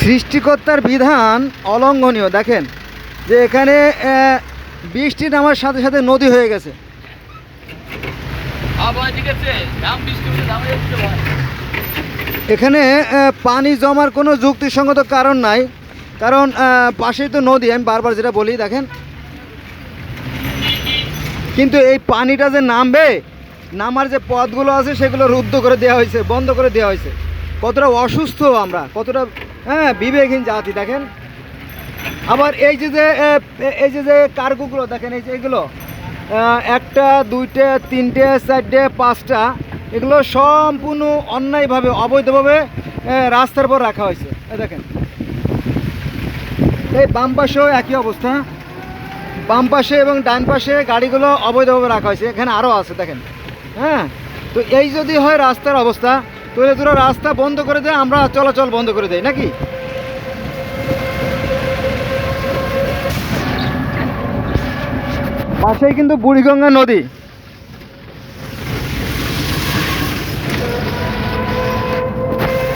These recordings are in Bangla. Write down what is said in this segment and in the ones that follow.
সৃষ্টিকর্তার বিধান অলঙ্ঘনীয়। দেখেন যে এখানে বৃষ্টি নামার সাথে সাথে নদী হয়ে গেছে। এখানে পানি জমার কোনো যুক্তিসঙ্গত কারণ নাই। কারণ পাশেই তো নদী আমি বারবার যেটা বলি দেখেন। কিন্তু এই পানিটা যে নামবে নামার যে পথগুলো আছে সেগুলো রুদ্ধ করে দেওয়া হয়েছে বন্ধ করে দেওয়া হয়েছে। কতটা অসুস্থ আমরা কতটা হ্যাঁ বিবেকহীন জাতি, দেখেন। আবার এই যে যে এই যে যে কার্গোগুলো, দেখেন এই যে এগুলো একটা, দুইটা, তিনটে, চারটে, পাঁচটা, এগুলো সম্পূর্ণ অন্যায়ভাবে, অবৈধভাবে রাস্তার উপর রাখা হয়েছে। দেখেন। এই বাম পাশেও একই অবস্থা। বাম পাশে এবং ডান পাশে গাড়িগুলো অবৈধভাবে রাখা হয়েছে। এখানে আরও আছে, দেখেন। হ্যাঁ তো এই যদি হয় রাস্তার অবস্থা তাহলে তোরা রাস্তা বন্ধ করে দেয় আমরা চলাচল বন্ধ করে দেয় নাকি? পাশেই কিন্তু বুড়িগঙ্গা নদী।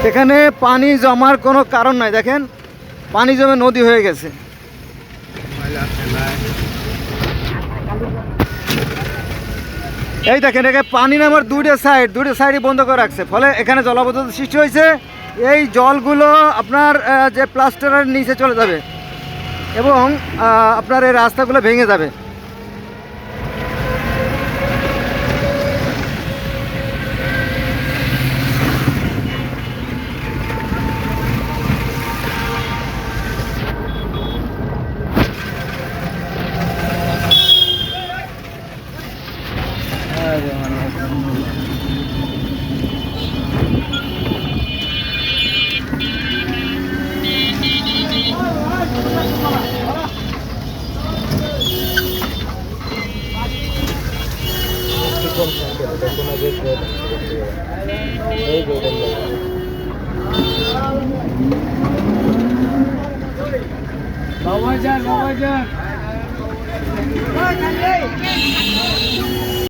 এখানে পানি জমার কোনো কারণ নাই, দেখেন? পানি জমে নদী হয়ে গেছে। এই দেখেন এখানে পানি নামার দুইটা সাইড দুইটা সাইডই বন্ধ করে রাখছে। ফলে এখানে জলাবদ্ধতা সৃষ্টি হয়েছে। এই জলগুলো আপনার যে প্লাস্টারের নিচে চলে যাবে এবং আপনার এই রাস্তাগুলো ভেঙে যাবে। మొత్తం సంఖ్య బాబాజాన్ బాబాజాన్